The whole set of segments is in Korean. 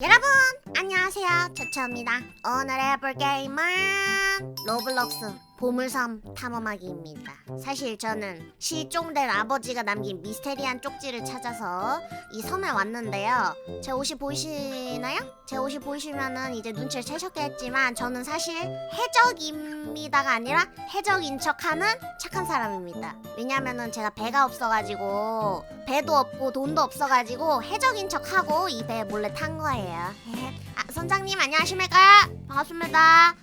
여러분 안녕하세요. 초초입니다. 오늘 해볼 게임은 로블록스 보물섬 탐험하기입니다 사실 저는 실종된 아버지가 남긴 미스테리한 쪽지를 찾아서 이 섬에 왔는데요 제 옷이 보이시나요? 제 옷이 보이시면은 이제 눈치를 채셨겠지만 저는 사실 해적입니다가 아니라 해적인 척하는 착한 사람입니다 왜냐면은 제가 배가 없어가지고 배도 없고 돈도 없어가지고 해적인 척하고 이 배에 몰래 탄 거예요. 아 선장님 안녕하십니까? 반갑습니다.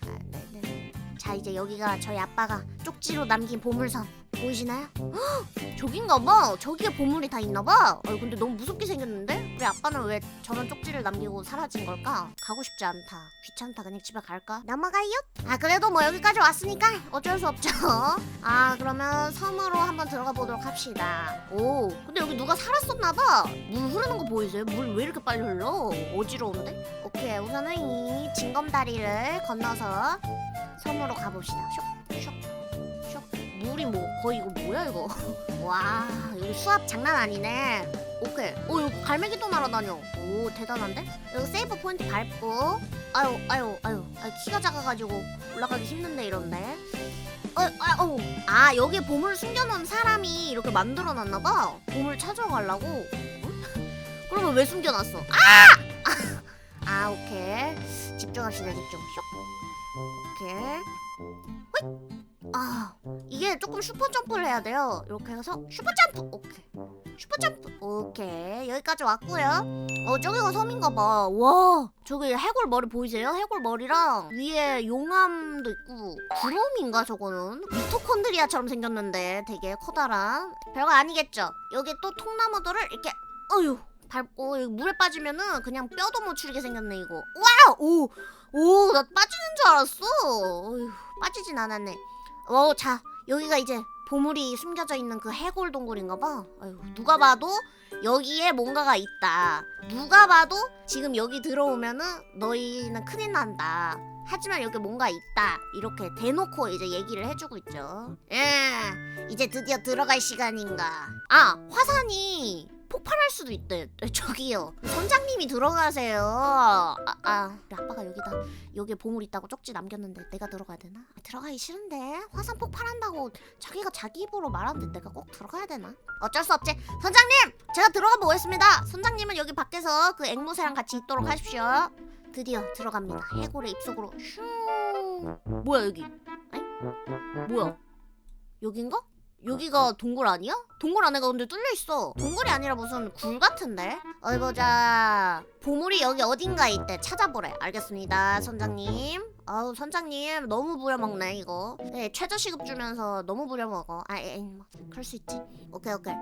자 이제 여기가 저희 아빠가 쪽지로 남긴 보물섬 보이시나요? 헉, 저긴가 봐. 저기에 보물이 다 있나 봐. 어, 근데 너무 무섭게 생겼는데? 우리 아빠는 왜 저런 쪽지를 남기고 사라진 걸까? 가고 싶지 않다. 귀찮다. 그냥 집에 갈까? 넘어가요? 아 그래도 뭐 여기까지 왔으니까 어쩔 수 없죠. 아 그러면 섬으로 한번 들어가 보도록 합시다. 오 근데 여기 누가 살았었나 봐. 물 흐르는 거 보이세요? 물 왜 이렇게 빨리 흘러? 어지러운데? 오케이 우선은 이 징검다리를 건너서 섬으로 가봅시다. 슉 슉. 슉. 물이 뭐 거의 이거 뭐야 이거? 와 여기 수압 장난 아니네. 오케이. 오 여기 갈매기 또 날아다녀. 오 대단한데? 여기 세이브 포인트 밟고. 아유 아유 아유. 아, 키가 작아가지고 올라가기 힘든데 이런데. 어, 아, 어. 아 여기에 보물 숨겨놓은 사람이 이렇게 만들어놨나봐. 보물 찾아가려고. 응? 그러면 왜 숨겨놨어? 아! 아 오케이. 집중합시다 집중. 슉. 오케이. 호잇. 아 이게 조금 슈퍼 점프를 해야 돼요. 이렇게 해서 슈퍼 점프. 오케이. 슈퍼 점프. 오케이 여기까지 왔고요. 어 저기가 섬인가 봐. 와 저기 해골 머리 보이세요? 해골 머리랑 위에 용암도 있고 구름인가 저거는 미토콘드리아처럼 생겼는데 되게 커다란 별거 아니겠죠? 여기 또 통나무들을 이렇게 어휴 밟고 여기 물에 빠지면은 그냥 뼈도 못 추리게 생겼네 이거. 와우 오 오 나 빠지는 줄 알았어. 어휴 빠지진 않았네. 어 자 여기가 이제 보물이 숨겨져 있는 그 해골 동굴인가 봐. 아유, 누가 봐도 여기에 뭔가가 있다. 누가 봐도 지금 여기 들어오면은 너희는 큰일 난다. 하지만 여기 뭔가 있다. 이렇게 대놓고 이제 얘기를 해주고 있죠. 예, 이제 드디어 들어갈 시간인가. 아, 화산이 폭발할 수도 있대. 에, 저기요. 선장님이 들어가세요. 아, 아, 아빠가 여기다 여기에 보물 있다고 쪽지 남겼는데 내가 들어가야 되나? 아, 들어가기 싫은데 화산 폭발한다고 자기가 자기 입으로 말하는데 내가 꼭 들어가야 되나? 어쩔 수 없지. 선장님, 제가 들어가 보겠습니다. 선장님은 여기 밖에서 그 앵무새랑 같이 있도록 하십시오. 드디어 들어갑니다. 해골의 입속으로 슝. 뭐야 여기? 아니? 뭐야? 여긴가? 여기가 동굴 아니야? 동굴 안에가 근데 뚫려 있어. 동굴이 아니라 무슨 굴 같은데? 어디 보자. 보물이 여기 어딘가 있대. 찾아보래. 알겠습니다, 선장님. 아우 선장님 너무 부려먹네 이거. 네 최저 시급 주면서 너무 부려먹어. 아, 에이, 뭐 그럴 수 있지. 오케이 오케이.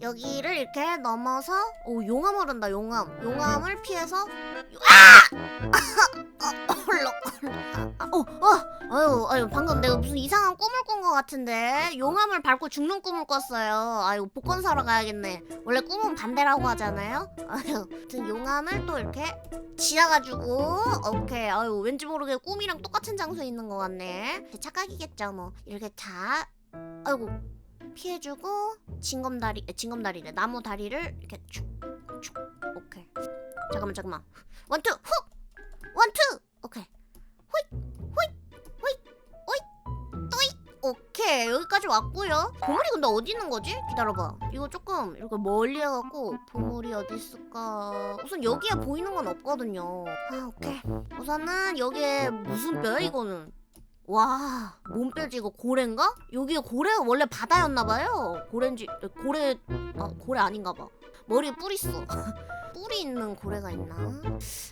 여기를 이렇게 넘어서 오 용암 흐른다 용암. 용암을 피해서 아! 어, 헐렁 헐렁. 아, 어, 어, 아유, 아유, 방금 내가 무슨 이상한 꿈을 꾼 것 같은데 용암을 밟고 죽는 꿈을 꿨어요. 아유, 복권 사러 가야겠네. 원래 꿈은 반대라고 하잖아요. 아유, 아무튼 용암을 또 이렇게 지나가지고 오케이. 아유, 왠지 모르게 꿈이랑 똑같은 장소에 있는 것 같네. 제 착각이겠죠, 뭐. 이렇게 자, 아이고. 피해주고 징검다리, 에, 징검다리래. 나무 다리를 이렇게 쭉, 쭉. 오케이. 잠깐만, 잠깐만. 원투, 훅. 원투. 오케이. 오케이 여기까지 왔고요. 보물이 근데 어디 있는 거지? 기다려봐. 이거 조금 이렇게 멀리 해갖고 보물이 어디 있을까? 우선 여기에 보이는 건 없거든요. 아 오케이. 우선은 여기에 무슨 뼈야 이거는? 와 몸뼈지 이거 고래인가? 여기가 고래 원래 바다였나봐요. 고래인지 고래 아 고래 아닌가봐. 머리에 뿔 있어. 뿔이 있는 고래가 있나?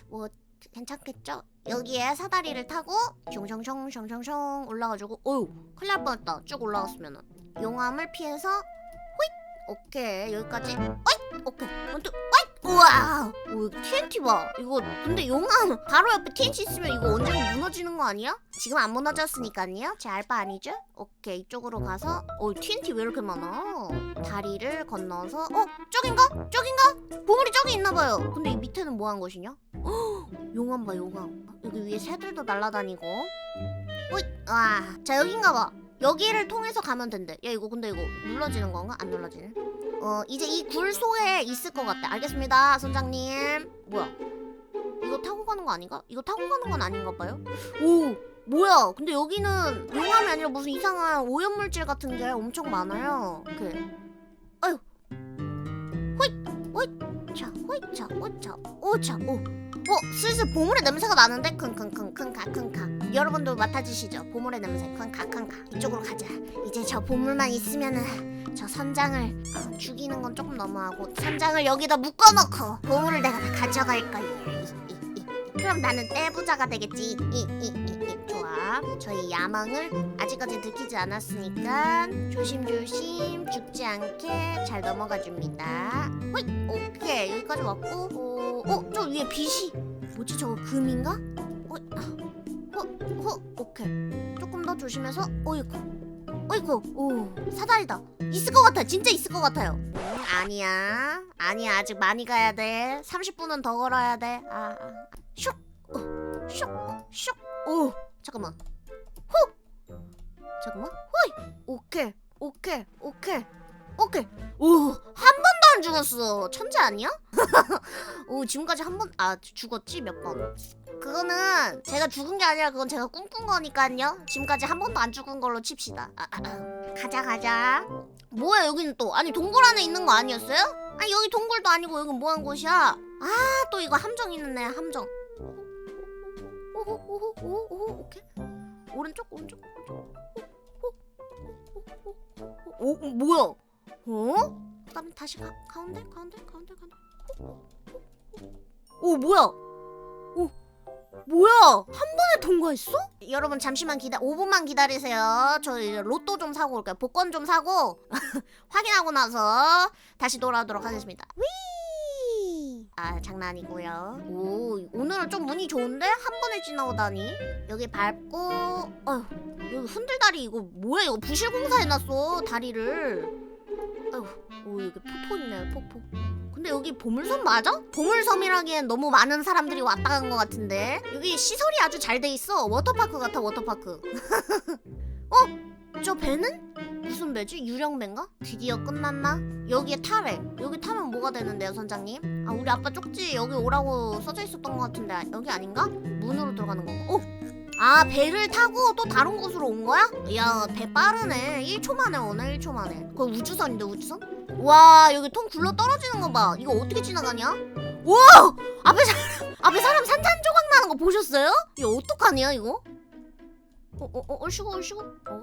뭐 괜찮겠죠? 여기에 사다리를 타고 숑숑숑숑숑 올라가지고 어휴 큰일 날 뻔했다. 쭉 올라갔으면은. 용암을 피해서 호잇! 오케이. 여기까지. 어잇! 오케이. 원투 어잇! 우와! 오 TNT 봐. 이거 근데 용암 바로 옆에 TNT 있으면 이거 언젠가 무너지는 거 아니야? 지금 안 무너졌으니까요? 제 알바 아니죠? 오케이. 이쪽으로 가서 어 TNT 왜 이렇게 많아? 다리를 건너서 어 저긴가? 저긴가? 보물이 저기 있나봐요. 근데 이 밑에는 뭐 한 것이냐? 용암 봐 용암 여기 위에 새들도 날아다니고 오이 와 자 여긴가 봐 여기를 통해서 가면 된대 야 이거 근데 이거 눌러지는 건가? 안 눌러지네 어 이제 이굴 속에 있을 것 같아 알겠습니다 선장님 뭐야 이거 가는 거 아닌가? 이거 타고 가는 건 아닌가 봐요. 오 뭐야? 근데 여기는 용암이 아니라 무슨 이상한 오염물질 같은 게 엄청 많아요. 그 아유 호잇 호잇 자 호잇 자 호잇 자 오자 오. 어 슬슬 보물의 냄새가 나는데 킁킁킁킁카 킁카 여러분도 맡아주시죠 보물의 냄새 킁카 킁카 이쪽으로 가자 이제 저 보물만 있으면은 저 선장을 어, 죽이는 건 조금 너무하고 선장을 여기다 묶어놓고 보물을 내가 다 가져갈 거야. 이, 이, 이. 그럼 나는 떼부자가 되겠지. 이, 이, 이, 이. 좋아. 저희 야망을 아직까지 들키지 않았으니까 조심조심 죽지 않게 잘 넘어가 줍니다. 호잇! 오케이 여기까지 왔고, 어, 어, 저 위에 빛이 뭐지? 저거 금인가? 어, 아, 어, 어, 오케이. 조금 더 조심해서, 어이구. 어이구, 오, 사다리다. 있을 것 같아. 진짜 있을 것 같아요. 음, 아니야. 아니야. 아직 많이 가야 돼. 30분은 더 걸어야 돼. 아, 아. 오. 잠깐만. 후. 잠깐만. 호이. 오케이. 오케이. 오케이. 오케이. 오. 한 번도 안 죽었어. 천재 아니야? 오, 지금까지 한 번, 아, 죽었지? 몇 번. 그거는 제가 죽은 게 아니라 그건 제가 꿈꾼 거니까요. 지금까지 한 번도 안 죽은 걸로 칩시다. 아, 아, 아. 가자 가자. 뭐야 여기는 또? 아니 동굴 안에 있는 거 아니었어요? 아니 여기 동굴도 아니고 여기 뭐한 곳이야? 아 또 이거 함정 있는 애 함정. 오호 오호 오호 오호 오케이. 오른쪽 오른쪽 오른쪽. 오, 오, 오, 뭐야? 어? 그다음 다시 가, 가운데 가운데 가운데 가운데. 오 뭐야? 오 뭐야? 한 번에 통과했어? 여러분 잠시만 기다 5분만 기다리세요. 저 이제 로또 좀 사고 올게요. 복권 좀 사고 확인하고 나서 다시 돌아오도록 하겠습니다. 위! 아 장난이고요. 오 오늘은 좀 운이 좋은데 한 번에 지나오다니. 여기 밟고 어휴 여기 흔들다리 이거 뭐야 이거 부실공사 해놨어 다리를. 아휴 오 여기 폭포 있네 폭포. 근데 여기 보물섬 맞아? 보물섬이라기엔 너무 많은 사람들이 왔다 간 것 같은데 여기 시설이 아주 잘 돼 있어 워터파크 같아 워터파크 어? 저 배는? 무슨 배지? 유령배인가? 드디어 끝났나? 여기에 타래 여기 타면 뭐가 되는데요 선장님? 아 우리 아빠 쪽지 여기 오라고 써져 있었던 것 같은데 아, 여기 아닌가? 문으로 들어가는 건가? 어? 아 배를 타고 또 다른 곳으로 온 거야? 이야 배 빠르네 1초 만에 오네 1초 만에 그거 우주선인데 우주선? 와 여기 통 굴러 떨어지는 거 봐. 이거 어떻게 지나가냐? 와 앞에 사람 앞에 사람 산산 조각 나는 거 보셨어요? 이거 어떡하냐 이거? 어어어 얼씨구 얼씨구 어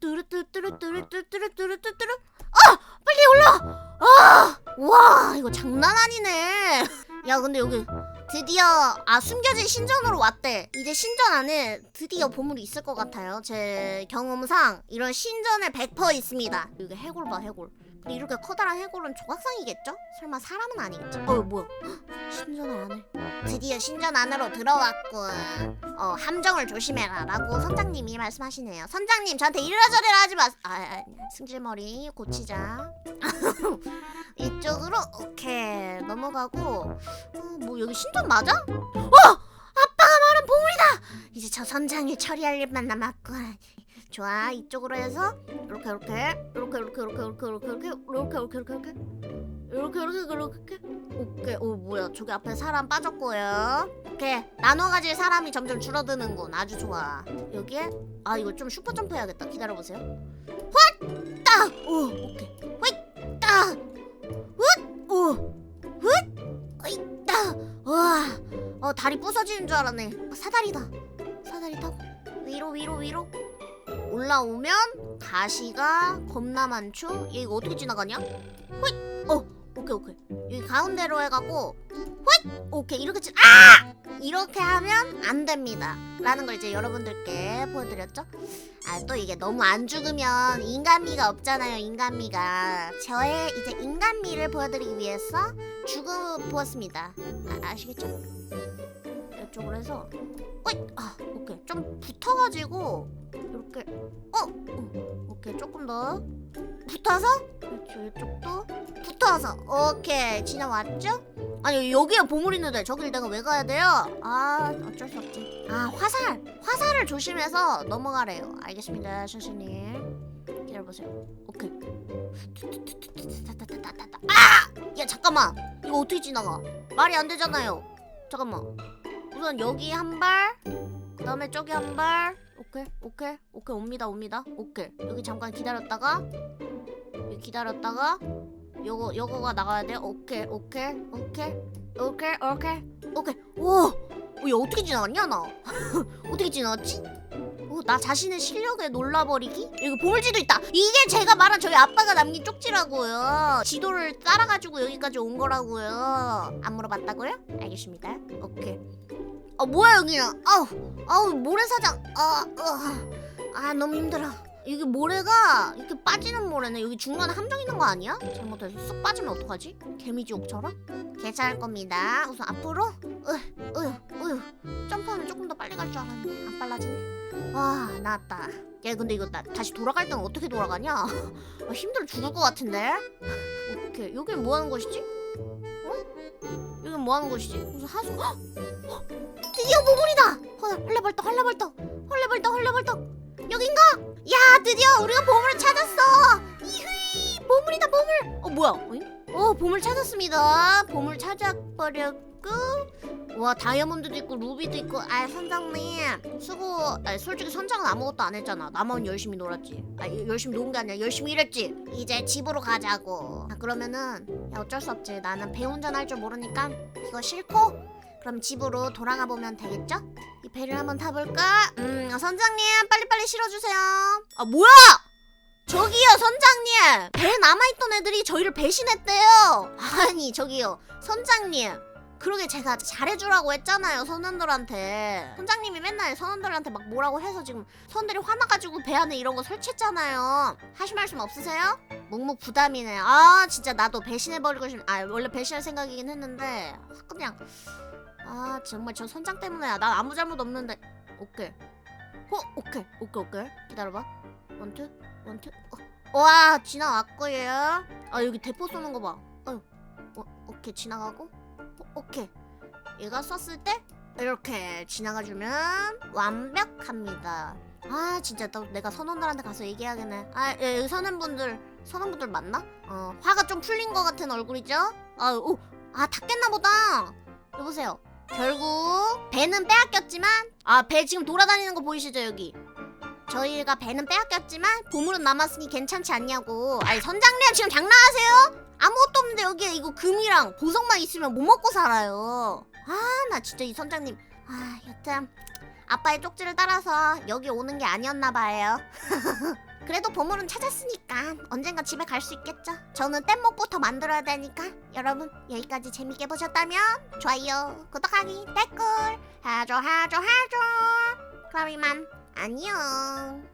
뚜뚜뚜뚜루뚜루뚜뚜루뚜뚜뚜뚜뚜뚜 뚜루뚜뚜루뚜루뚜루뚜루뚜뚜루 아 빨리 올라! 아 와 이거 장난 아니네. 야 근데 여기 드디어 아 숨겨진 신전으로 왔대. 이제 신전 안에 드디어 보물이 있을 것 같아요. 제 경험상 이런 신전에 100% 있습니다. 여기 해골 봐 해골 이렇게 커다란 해골은 조각상이겠죠? 설마 사람은 아니겠죠? 어 뭐야 신전 안에 드디어 신전 안으로 들어왔군 어 함정을 조심해라 라고 선장님이 말씀하시네요 선장님 저한테 이래저래라 하지 마 아, 아, 승질머리 고치자 이쪽으로 오케이 넘어가고 어, 뭐 여기 신전 맞아? 어! 아빠가 말한 보물이다! 이제 저 선장이 처리할 일만 남았군 좋아 이쪽으로 해서 이렇게 이렇게 이렇게 이렇게 이렇게 이렇게 이렇게 이렇게 이렇게 이렇게 이렇게 이렇게 이렇게 오케이 오 뭐야 저기 앞에 사람 빠졌고요 오케이 나눠 가질 사람이 점점 줄어드는군 아주 좋아 여기에 아 이거 좀 슈퍼 점프 해야겠다 기다려보세요 헛따 오 오케이 헛따 훗오 훗 어이따 와어 다리 부서지는 줄 알았네 어, 사다리다 사다리 타고 위로 위로 위로 올라오면 가시가 겁나 많죠? 얘 이거 어떻게 지나가냐? 호잇! 어, 오케이 오케이. 여기 가운데로 해가고 호잇! 오케이 이렇게 지 아! 이렇게 하면 안 됩니다. 라는 걸 이제 여러분들께 보여드렸죠? 아 또 이게 너무 안 죽으면 인간미가 없잖아요 인간미가 저의 이제 인간미를 보여드리기 위해서 죽어 보았습니다 아, 아시겠죠? 이쪽으로 해서 어이! 아 오케이. 좀 붙어가지고 이렇게 어! 어, 오케이. 조금 더 붙어서? 그렇죠 이쪽도 붙어서. 오케이. 지나왔죠? 아니 여기에 보물 있는데 저길 내가 왜 가야 돼요? 아 어쩔 수 없지. 아 화살! 화살을 조심해서 넘어가래요. 알겠습니다 선생님. 기다려보세요. 오케이. 아! 야 잠깐만. 이거 어떻게 지나가? 말이 안 되잖아요. 잠깐만 우선 여기 한 발 그 다음에 저기 한 발. 오케이 오케이 오케이. 옵니다 옵니다. 오케이. 여기 잠깐 기다렸다가 여기 기다렸다가 요거 요거가 나가야 돼. 오케이 오케이 오케이 오케이 오케이 오케이. 오! 어, 야 어떻게 지나갔냐 나? 어떻게 지나갔지? 오, 나 자신의 실력에 놀라버리기? 여기 보물지도 있다. 이게 제가 말한 저희 아빠가 남긴 쪽지라고요. 지도를 따라가지고 여기까지 온 거라고요. 안 물어봤다고요? 알겠습니다. 오케이 아 뭐야 여기는 아우 아우 모래사장 아, 아, 아 너무 힘들어 여기 모래가 이렇게 빠지는 모래네 여기 중간에 함정 있는 거 아니야? 잘못해서 쑥 빠지면 어떡하지? 개미지옥처럼? 괜찮을 겁니다 우선 앞으로 으, 으, 으. 점프하면 조금 더 빨리 갈 줄 알았는데 안 빨라지네 와 나왔다 야 근데 이거 나, 다시 돌아갈 때는 어떻게 돌아가냐? 아, 힘들어 죽을 것 같은데 오케이 여긴 뭐 하는 곳이지? 어? 뭐 하는 곳이지? 무슨 하수 헉! 헉! 드디어 보물이다 헐, 헐레벌떡 헐레벌떡 헐레벌떡 헐레벌떡 여긴가? 야 드디어 우리가 보물을 찾았어 이휘 보물이다 보물 어 뭐야 어잉? 어 보물 찾았습니다. 보물 찾아버렸고 와 다이아몬드도 있고 루비도 있고 아 선장님. 수고 아 솔직히 선장은 아무것도 안 했잖아. 나만 열심히 놀았지. 아 열심히 논 게 아니라 열심히 일했지. 이제 집으로 가자고. 아 그러면은 야 어쩔 수 없지. 나는 배 운전할 줄 모르니까 이거 싫고 그럼 집으로 돌아가 보면 되겠죠? 이 배를 한번 타볼까? 음 선장님 빨리빨리 실어주세요. 아 뭐야 저기요 선장님. 배에 남아있던 애들이 저희를 배신했대요. 아니 저기요 선장님. 그러게 제가 잘해주라고 했잖아요 선원들한테. 선장님이 맨날 선원들한테 막 뭐라고 해서 지금 선원들이 화나가지고 배 안에 이런 거 설치했잖아요. 하실 말씀 없으세요? 묵묵 부담이네. 아 진짜 나도 배신해버리고 싶... 아 원래 배신할 생각이긴 했는데 그냥. 아 정말 저 선장 때문에야. 난 아무 잘못 없는데. 오케이. 어 오케이 오케이 오케이. 기다려봐 원투? 원투? 어. 와 지나왔고요. 아 여기 대포 쏘는 거 봐. 어, 어 오케이 지나가고. 어, 오케이. 얘가 썼을 때 이렇게 지나가주면 완벽합니다. 아 진짜 또 내가 선원들한테 가서 얘기해야겠네. 아 예, 여기 선원분들 선원분들 맞나? 어 화가 좀 풀린 것 같은 얼굴이죠? 아오아 탔겠나 보다. 여보세요. 결국 배는 빼앗겼지만 아 배 지금 돌아다니는 거 보이시죠 여기 저희가 배는 빼앗겼지만 보물은 남았으니 괜찮지 않냐고. 아니 선장님 지금 장난하세요? 아무것도 없는데 여기에 이거 금이랑 보석만 있으면 못 먹고 살아요? 아 나 진짜 이 선장님. 아 여튼 아빠의 쪽지를 따라서 여기 오는 게 아니었나 봐요. 그래도 보물은 찾았으니까 언젠가 집에 갈 수 있겠죠? 저는 뗏목부터 만들어야 되니까 여러분 여기까지 재밌게 보셨다면 좋아요 구독하기 댓글. 해줘 해줘 해줘 그럼 이만 안녕